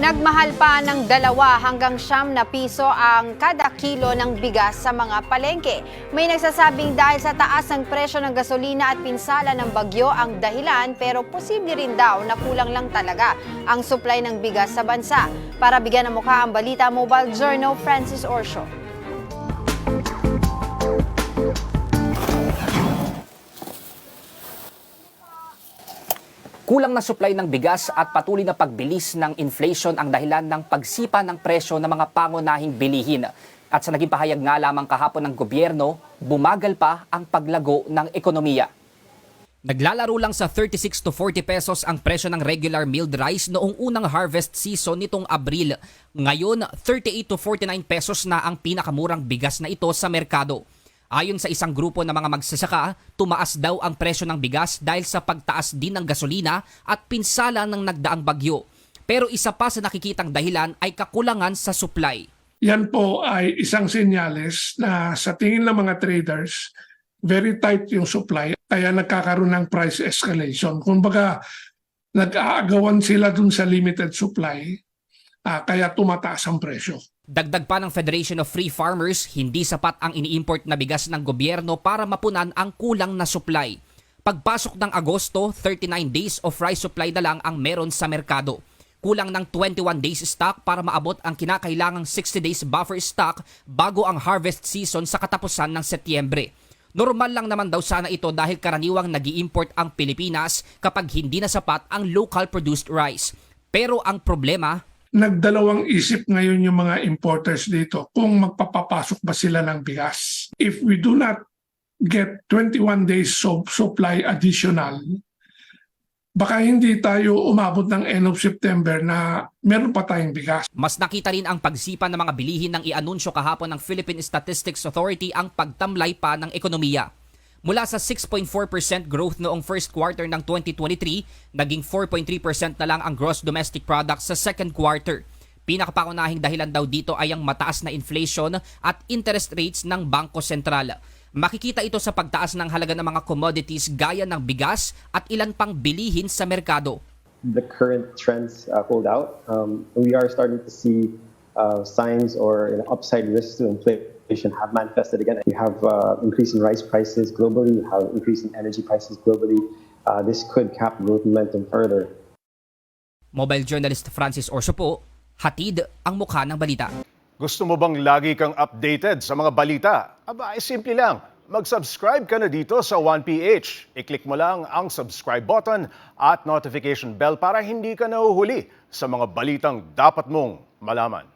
Nagmahal pa ng dalawa hanggang siyam na piso ang kada kilo ng bigas sa mga palengke. May nagsasabing dahil sa taas ng presyo ng gasolina at pinsala ng bagyo ang dahilan pero posible rin daw na kulang lang talaga ang supply ng bigas sa bansa. Para bigyan ng mukha ang balita, Mobile Journal Francis Orsho. Kulang na supply ng bigas at patuloy na pagbilis ng inflation ang dahilan ng pagsipa ng presyo ng mga pangunahing bilihin. At sa naging pahayag nga lamang kahapon ng gobyerno, bumagal pa ang paglago ng ekonomiya. Naglalaro lang sa 36 to 40 pesos ang presyo ng regular milled rice noong unang harvest season nitong Abril. Ngayon, 38 to 49 pesos na ang pinakamurang bigas na ito sa merkado. Ayon sa isang grupo ng mga magsasaka, tumaas daw ang presyo ng bigas dahil sa pagtaas din ng gasolina at pinsala ng nagdaang bagyo. Pero isa pa sa nakikitang dahilan ay kakulangan sa supply. Yan po ay isang senyales na sa tingin ng mga traders, very tight yung supply kaya nagkakaroon ng price escalation. Kumbaga, nag-aagawan sila dun sa limited supply ah, kaya tumataas ang presyo. Dagdag pa ng Federation of Free Farmers, hindi sapat ang ini-import na bigas ng gobyerno para mapunan ang kulang na supply. Pagpasok ng Agosto, 39 days of rice supply na lang ang meron sa merkado. Kulang ng 21 days stock para maabot ang kinakailangang 60 days buffer stock bago ang harvest season sa katapusan ng Setyembre. Normal lang naman daw sana ito dahil karaniwang nag import ang Pilipinas kapag hindi na sapat ang local produced rice. Pero ang problema, Nagdalawang isip ngayon yung mga importers dito kung magpapapasok ba sila ng bigas. If we do not get 21 days of supply additional, baka hindi tayo umabot ng end of September na meron pa tayong bigas. Mas nakita rin ang pagsipa ng mga bilihin ng ianunsyo kahapon ng Philippine Statistics Authority ang pagtamlay pa ng ekonomiya. Mula sa 6.4% growth noong first quarter ng 2023, naging 4.3% na lang ang gross domestic product sa second quarter. Pinakapakunahing dahilan daw dito ay ang mataas na inflation at interest rates ng Bangko Sentral. Makikita ito sa pagtaas ng halaga ng mga commodities gaya ng bigas at ilan pang bilihin sa merkado. the current trends uh, hold out. Um, we are starting to see uh, signs or know, upside risks to inflation have manifested again. We have uh, increase in rice prices globally, we have increase in energy prices globally. Uh, this could cap growth momentum further. Mobile journalist Francis Orso po, hatid ang mukha ng balita. Gusto mo bang lagi kang updated sa mga balita? Aba, ay simple lang. Mag-subscribe ka na dito sa 1PH. I-click mo lang ang subscribe button at notification bell para hindi ka nahuhuli sa mga balitang dapat mong malaman.